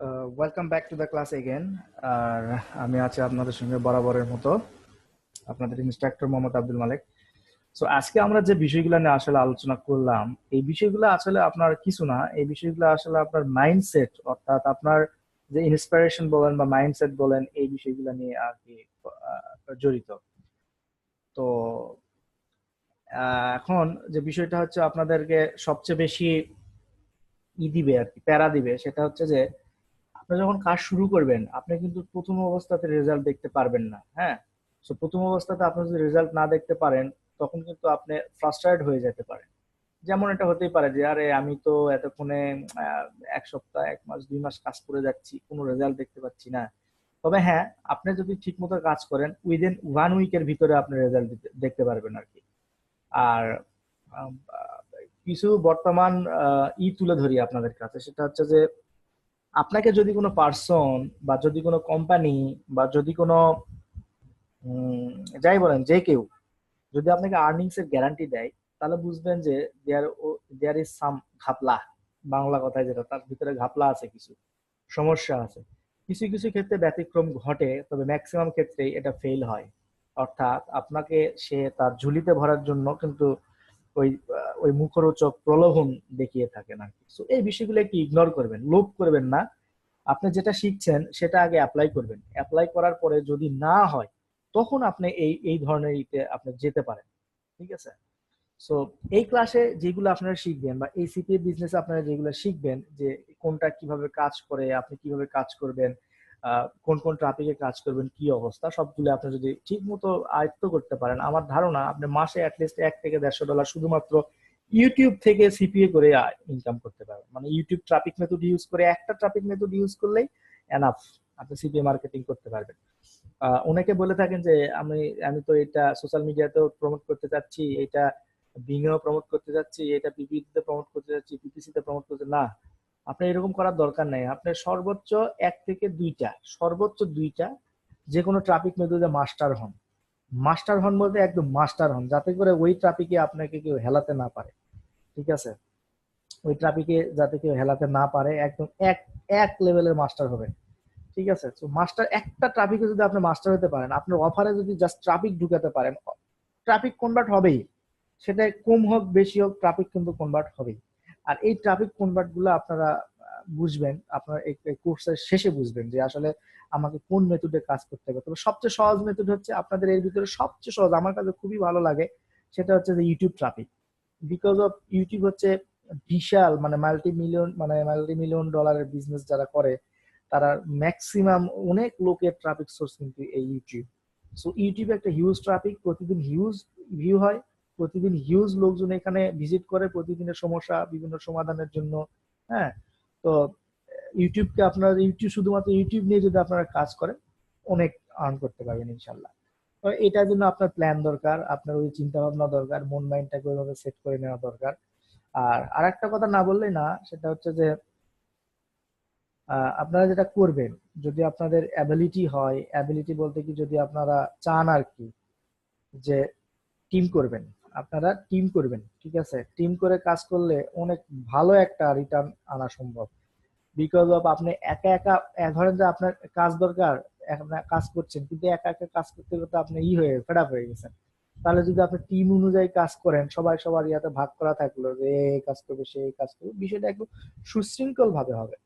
Welcome back to the class again আর আমি আছি আপনাদের সঙ্গে বরাবরের মতো, আপনাদের ইনস্ট্রাক্টর মোহাম্মদ আব্দুল মালিক। সো আজকে আমরা যে বিষয়গুলো নিয়ে আসলে আলোচনা করলাম, এই বিষয়গুলো আসলে আপনার কিছু না, এই বিষয়গুলো আসলে আপনার মাইন্ডসেট অর্থাৎ আপনার যে ইন্সপিরেশন বলেন বা মাইন্ডসেট বলেন, এই বিষয়গুলো নিয়ে আর কি জড়িত। তো এখন যে বিষয়টা হচ্ছে আপনাদেরকে সবচেয়ে বেশি ই দিবে আর কি, প্যারা দিবে, সেটা হচ্ছে যে আপনি যখন কাজ শুরু করবেন, আপনি কিন্তু প্রথম অবস্থাতে রেজাল্ট দেখতে পারবেন না হ্যাঁ? সো প্রথম অবস্থাতে আপনি যদি রেজাল্ট না দেখতে পারেন, তখন কিন্তু আপনি ফ্রাস্ট্রেটেড হয়ে যেতে পারেন। যেমন এটা হতেই পারে যে, আরে, আমি তো এতক্ষণে এক সপ্তাহ, এক মাস, দুই মাস কাজ করে যাচ্ছি, কোনো রেজাল্ট দেখতে পাচ্ছি না। তবে হ্যাঁ আপনি যদি ঠিকমতো কাজ করেন উইদিন ওয়ান উইকের ভিতরে আপনি রেজাল্ট দেখতে পারবেন আর কি। আর কিছু বর্তমান ই তুলে ধরি আপনাদের কাছে, সেটা হচ্ছে যে আপনাকে যদি কোনো পার্সন বা যদি কোনো কোম্পানি বা যদি কোনো যাই বলেন, যে কেউ যদি আপনাকে আর্নিংস এর গ্যারান্টি দেয়, তাহলে বুঝবেন যে দেয়ার দেয়ার ইজ সাম ঘাপলা। বাংলা কথায় যেটা, তার ভিতরে ঘাপলা আছে কিছু, সমস্যা আছে। কিছু কিছু ক্ষেত্রে ব্যতিক্রম ঘটে, তবে ম্যাক্সিমাম ক্ষেত্রেই এটা ফেল হয়। অর্থাৎ আপনাকে সে তার ঝুলিতে ভরার জন্য কিন্তু ওই ওই মুখরোচক প্রলোভন দেখিয়ে থাকেন আর কি। এই বিষয়গুলো একটু ইগনোর করবেন, লোভ করবেন না। আপনি যেটা শিখছেন, সেটা আগে অ্যাপ্লাই করবেন। অ্যাপ্লাই করার পরে যদি না হয়, তখন আপনি এই এই ধরনের ইতে আপনি যেতে পারেন। ঠিক আছে? সো এই ক্লাসে যেগুলো আপনারা শিখবেন বা এই সিপিএ বিজনেস আপনারা যেগুলো শিখবেন, যে কোনটা কীভাবে কাজ করে, আপনি কীভাবে কাজ করবেন কোন কোন ট্রাফিকে কাজ করবেন, কি অবস্থা, সবগুলো আপনি যদি ঠিক মতো আয়ত্ত করতে পারেন, আমার ধারণা আপনি মাসে অ্যাটলিস্ট এক থেকে দেড়শো ডলার শুধুমাত্র ইউটিউব থেকে সিপিএ করে ইনকাম করতে পারবেন। মানে ইউটিউব ট্রাফিক মেথড ইউজ করে, একটা ট্রাফিক মেথড ইউজ করলেই এনাফ আপনি সিপিএ মার্কেটিং করতে পারবেন। অনেকে বলে থাকেন যে, আমি আমি তো এটা সোশ্যাল মিডিয়াতেও প্রমোট করতে চাচ্ছি, এটা বিংয়েও প্রমোট করতে চাচ্ছি, এটা পিপিতে প্রমোট করতে চাচ্ছি পিপিসিতে প্রমোট করতে না। আপনি এরকম করার দরকার নাই। আপনার সর্বোচ্চ এক থেকে দুইটা, সর্বোচ্চ দুইটা যে কোনো ট্রাফিক মেথডে মাস্টার হন। মাস্টার হন বলতে একদম মাস্টার হন, যাতে করে ওই ট্রাফিকে আপনাকে কেউ হেলাতে না পারে। ঠিক আছে? ওই ট্রাফিকে যাতে কেউ হেলাতে না পারে, একদম এক এক লেভেলের মাস্টার হবেন। ঠিক আছে? তো মাস্টার একটা ট্রাফিকে যদি আপনি মাস্টার হতে পারেন, আপনার অফারে যদি জাস্ট ট্রাফিক ঢুকাতে পারেন ট্রাফিক কনভার্ট হবেই। সেটা কম হোক, বেশি হোক ট্রাফিক কিন্তু কনভার্ট হবেই। আর এই ট্রাফিক কনভার্টগুলো আপনারা বুঝবেন, আপনার এই কোর্সের শেষে বুঝবেন যে আসলে আমাকে কোন মেথডে কাজ করতে হবে। তবে সবচেয়ে সহজ মেথড হচ্ছে আপনাদের এর ভিতরে সবচেয়ে সহজ, আমার কাছে খুবই ভালো লাগে, সেটা হচ্ছে যে YouTube traffic because of YouTube হচ্ছে বিশাল মানে মাল্টি মিলিয়ন মানে মাল্টি মিলিয়ন ডলারের বিজনেস যারা করে, তারা ম্যাক্সিমাম অনেক লোকের ট্রাফিক সোর্স কিন্তু এই ইউটিউব সো ইউটিউবে একটা হিউজ ট্রাফিক প্রতিদিন হিউজ ভিউ হয় প্রতিদিন হিউজ লোকজন এখানে ভিজিট করে, প্রতিদিনের সমস্যা, বিভিন্ন সমাধানের জন্য হ্যাঁ? তো ইউটিউবকে আপনার ইউটিউব শুধুমাত্র ইউটিউব নিয়ে যদি আপনারা কাজ করেন, অনেক আর্ন করতে পারবেন ইনশাল্লাহ তো এটার জন্য আপনার প্ল্যান দরকার, আপনার ওই চিন্তা ভাবনা দরকার, মন মাইন্ডটাকে ওইভাবে সেট করে নেওয়া দরকার। আর আরেকটা কথা না বললেই না, সেটা হচ্ছে যে আপনারা যেটা করবেন, যদি আপনাদের অ্যাবিলিটি হয় অ্যাবিলিটি বলতে কি যদি আপনারা চান আর কি, যে টিম করবেন। আপনারা টিম করবেন, ঠিক আছে? টিম করে কাজ করলে অনেক ভালো একটা রিটার্ন আনা সম্ভব। বিকজ অফ আপনি একা একা ধরেন যে আপনার কাজ দরকার কাজ করছেন, কিন্তু একা একা কাজ করতে করতে আপনি ই হয়ে ফেড হয়ে গেছেন। তাহলে যদি আপনি টিম অনুযায়ী কাজ করেন, সবাই সবার ইয়াতে ভাগ করা থাকল যে এই কাজ করবে, সে কাজ করবে, বিষয়টা একদম সুশৃঙ্খল ভাবে হবে।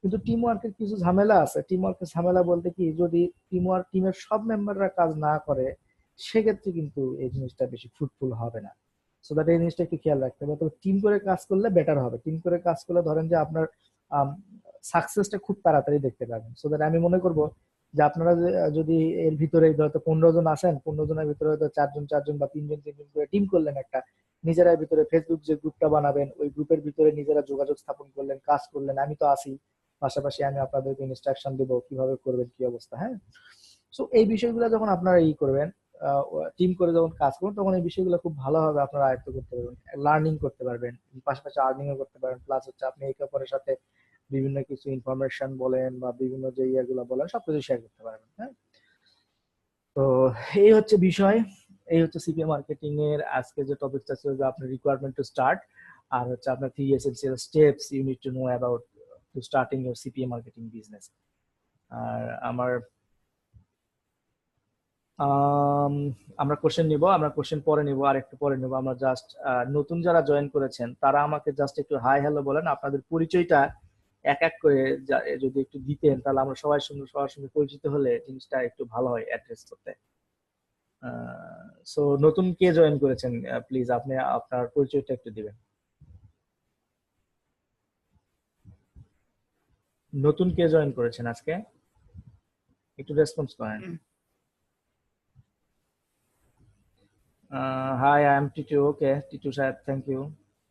কিন্তু টিম ওয়ার্কের কিছু ঝামেলা আছে। টিম ওয়ার্কের ঝামেলা বলতে কি, যদি টিম ওয়ার্ক টিমের সব মেম্বাররা কাজ না করে সেক্ষেত্রে কিন্তু এই জিনিসটা বেশি ফ্রুটফুল হবে না। সো দ্যাট এই জিনিসটা একটু খেয়াল রাখতে হবে। তবে টিম করে কাজ করলে বেটার হবে। টিম করে কাজ করলে ধরেন যে আপনার সাকসেসটা খুব তাড়াতাড়ি দেখতে পাবেন। সো দ্যাট আমি মনে করব যে আপনারা যদি এর ভিতরে হয়তো পনেরো জন আসেন, পনেরো জনের ভিতরে হয়তো চারজন চারজন বা তিনজন তিনজন করে টিম করলেন একটা। নিজেরা ভিতরে ফেসবুক যে গ্রুপটা বানাবেন, ওই গ্রুপের ভিতরে নিজেরা যোগাযোগ স্থাপন করলেন, কাজ করলেন। আমি তো আছি। পাশাপাশি আমি আপনাদেরকে ইনস্ট্রাকশন দেবো কীভাবে করবেন, কি অবস্থা হ্যাঁ? সো এই বিষয়গুলো যখন আপনারা ই করবেন টিম করে যখন কাজ করুন তখন এই বিষয়গুলো খুব ভালোভাবে আপনারা আয়ত্ত করতে পারবেন। লার্নিং করতে পারবেন পাশাপাশি আর্নিং ও করতে পারবেন। প্লাস হচ্ছে আপনি একে অপরের সাথে বিভিন্ন কিছু ইনফরমেশন বলেন বা বিভিন্ন যে ইয়েগুলো বলেন সবকিছু শেয়ার করতে পারবেন হ্যাঁ? তো এই হচ্ছে বিষয়। এই হচ্ছে সিপিএ মার্কেটিং এর আজকে যে টপিকটা ছিল যে আপনার রিকোয়ারমেন্ট টু স্টার্ট আর হচ্ছে আপনার three essential steps you need to know about to starting your CPA marketing business আর আমার আম, আমরা কোশ্চেন নিব, আমরা কোশ্চেন পরে নিব, আর একটু পরে নিব। আমরা জাস্ট নতুন যারা জয়েন করেছেন, তারা আমাকে জাস্ট একটু হাই হ্যালো বলেন। আপনাদের পরিচয়টা এক এক করে যদি একটু দিতেন, তাহলে আমরা সবাই সঙ্গে সবার সঙ্গে পরিচিত হলে জিনিসটা একটু ভালো হয় অ্যাড্রেস করতে। সো নতুন কে জয়েন করেছেন প্লিজ আপনি, আপনার পরিচয়টা একটু দিবেন। নতুন কে জয়েন করেছেন আজকে? একটু রেসপন্স করেন। Hi I am Titu okay Titu সাহেব থ্যাংক ইউ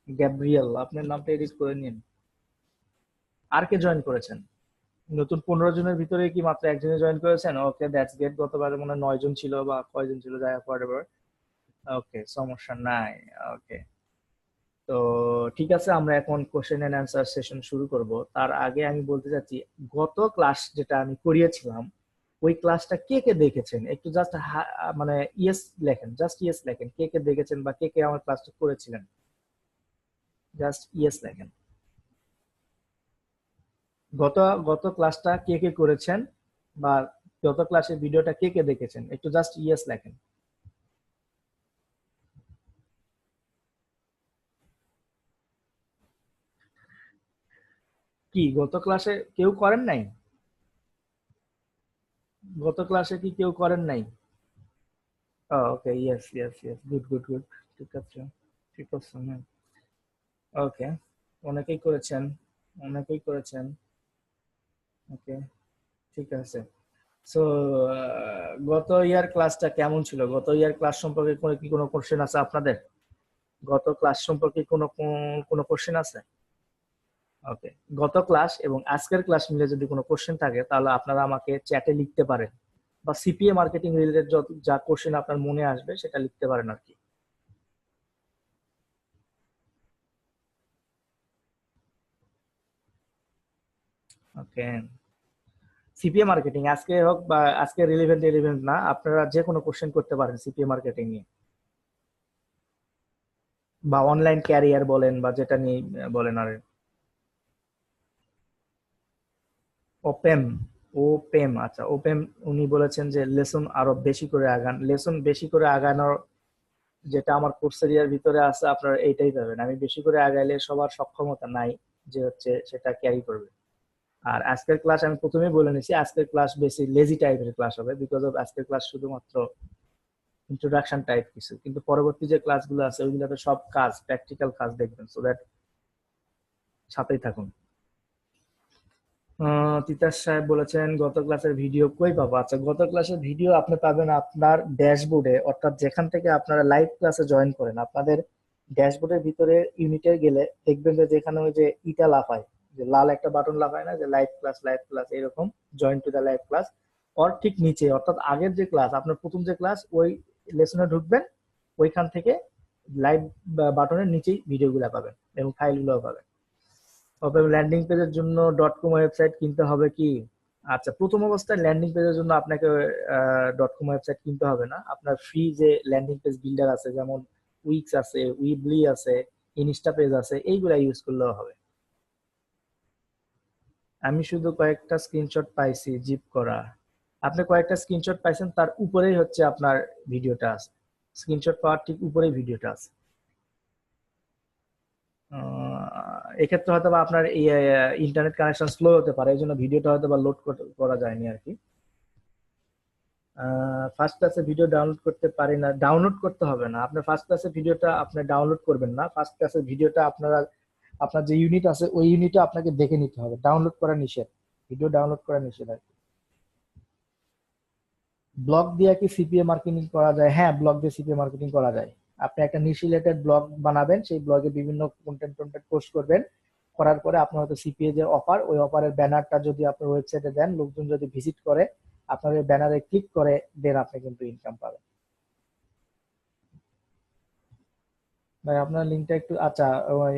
গ্যাব্রিয়েল আপনার নামটা এডিট করে নিন। আর কে জয়েন করেছেন? নতুন পনেরো জনের ভিতরে কি মাত্র একজনে জয়েন করেছেন? ওকে দ্যাটস গ্রেট গতবারে মনে নয় জন ছিল বা কয়জন ছিল, যাই হোক হোয়াট ওকে সমস্যা নাই। ওকে তো ঠিক আছে, আমরা এখন কোশ্চেন এন্ড অ্যান্সার সেশন শুরু করব। তার আগে আমি বলতে চাচ্ছি, গত ক্লাস যেটা আমি করিয়েছিলাম ওই ক্লাসটা কে কে দেখেছেন? একটু জাস্ট মানে ইয়েস লেখেন জাস্ট ইয়েস লেখেন। কে কে দেখেছেন বা কে কে আমার ক্লাসটা করেছিলেন? জাস্ট ইয়েস লেখেন। গত গত ক্লাসটা কে কে করেছেন বা গত ক্লাসের ভিডিওটা কে কে দেখেছেন? একটু জাস্ট ইয়েস লেখেন। কি, গত ক্লাসে কেউ করেন নাই? গত ক্লাসে কি কেউ করেন নাই? Okay yes yes yes good good good ঠিক আছে ঠিক আছে ওকে অনেকেই করেছেন অনেকেই করেছেন। ওকে ঠিক আছে। সো গত ইয়ার ক্লাসটা কেমন ছিল? গত ইয়ার ক্লাস সম্পর্কে কোনো কি কোনো কোশ্চেন আছে আপনাদের? গত ক্লাস সম্পর্কে কোনো কোনো কোশ্চেন আছে? ওকে গত ক্লাস এবং আজকের ক্লাস মিলে যদি কোনো কোশ্চেন থাকে, তাহলে আপনারা আমাকে চ্যাটে লিখতে পারেন। বা সিপিএ মার্কেটিং রিলেটেড যা কোশ্চেন আপনার মনে আসবে, সেটা লিখতে পারেন আর কি। ওকে সিপিএ মার্কেটিং আজকে হোক বা আজকে রিলেভেন্ট রিলেভেন্ট না, আপনারা যে কোনো কোশ্চেন করতে পারেন সিপিএ মার্কেটিং নিয়ে। বা অনলাইন ক্যারিয়ার বলেন বা যেটা নিয়ে বলেন আর ওপেম ওপেম আচ্ছা ওপেম উনি বলেছেন যে লেসন আরও বেশি করে আগান, লেসন বেশি করে আগানোর যেটা আমার কোর্স এরিয়ার ভিতরে আছে, আপনারা এইটাই পাবেন। আমি বেশি করে আগাইলে সবার সক্ষমতা নাই যে হচ্ছে সেটা ক্যারি করবে। আর আজকের ক্লাস আমি প্রথমেই বলে নিছি, আজকের ক্লাস বেশি লেজি টাইপের ক্লাস হবে বিকজ অফ আজকের ক্লাস শুধুমাত্র ইন্ট্রোডাকশন টাইপ কিছু। কিন্তু পরবর্তী যে ক্লাসগুলো আছে, ওইগুলোতে সব কাজ প্র্যাকটিক্যাল কাজ দেখবেন সো দ্যাট সাথেই থাকুন। তিতাস সাহেব বলেছেন, গত ক্লাসের ভিডিও কই পাবো? আচ্ছা গত ক্লাসের ভিডিও আপনি পাবেন আপনার ড্যাশবোর্ডে অর্থাৎ যেখান থেকে আপনারা লাইভ ক্লাসে জয়েন করেন, আপনাদের ড্যাশবোর্ডের ভিতরে ইউনিটে গেলে দেখবেন যে যেখানে ওই যে ইটা লাফায়, যে লাল একটা বাটন লাফায় না, যে লাইভ ক্লাস লাইভ ক্লাস এরকম join to the live class or ঠিক নিচে, অর্থাৎ আগের যে ক্লাস আপনার প্রথম যে ক্লাস ওই লেসনে ঢুকবেন, ওইখান থেকে লাইভ বাটনের নিচেই ভিডিওগুলো পাবেন, এবং ফাইলগুলো পাবেন। তবে ল্যান্ডিং পেজের জন্য ডট কম ওয়েবসাইট কিনতে হবে কি? আচ্ছা প্রথম অবস্থায় ল্যান্ডিং পেজের জন্য আপনাকে ডট কম ওয়েবসাইট কিনতে হবে না। আপনার ফ্রি যে ল্যান্ডিং পেজ বিল্ডার আছে, যেমন উইক্স আছে উইবলি আছে ইনস্টা পেজ আছে, এইগুলা ইউজ করলেও হবে। আমি শুধু কয়েকটা স্ক্রিনশট পাইছি জিপ করা। আপনি কয়েকটা স্ক্রিনশট পাইছেন, তার উপরেই হচ্ছে আপনার ভিডিওটা আছে। স্ক্রিনশট পাওয়ার ঠিক উপরেই ভিডিওটা আছে। এক্ষেত্রে হয়তো আপনার ইন্টারনেট কানেকশন স্লো হতে পারে এই জন্য ভিডিওটা হয়তো বা লোড করা যায়নি আর কি। ফার্স্ট ক্লাসে ভিডিও ডাউনলোড করতে পারি না ডাউনলোড করতে হবে না। আপনার ফার্স্ট ক্লাসে ভিডিওটা আপনি ডাউনলোড করবেন না। ফার্স্ট ক্লাসের ভিডিওটা আপনারা, আপনার যে ইউনিট আছে, ওই ইউনিটে আপনাকে দেখে নিতে হবে। ডাউনলোড করা নিষেধ। ভিডিও ডাউনলোড করা নিষেধ আর কি। ব্লগ দিয়ে কি সিপিএ মার্কেটিং করা যায়? হ্যাঁ ব্লগ দিয়ে সিপিএ মার্কেটিং করা যায়। আপনি একটা নিশ রিলেটেড ব্লগ বানাবেন, সেই ব্লগে বিভিন্ন কন্টেন্ট কন্টেন্ট পোস্ট করবেন। করার পরে আপনার হয়তো সিপিএ যে অফার ওই অফারের ব্যানারটা যদি আপনার ওয়েবসাইটে দেন, লোকজন যদি ভিজিট করে, আপনার ওই ব্যানারে ক্লিক করে দেন আপনি কিন্তু ইনকাম পাবেন। ভাই, আপনার লিঙ্কটা একটু আচ্ছা ওই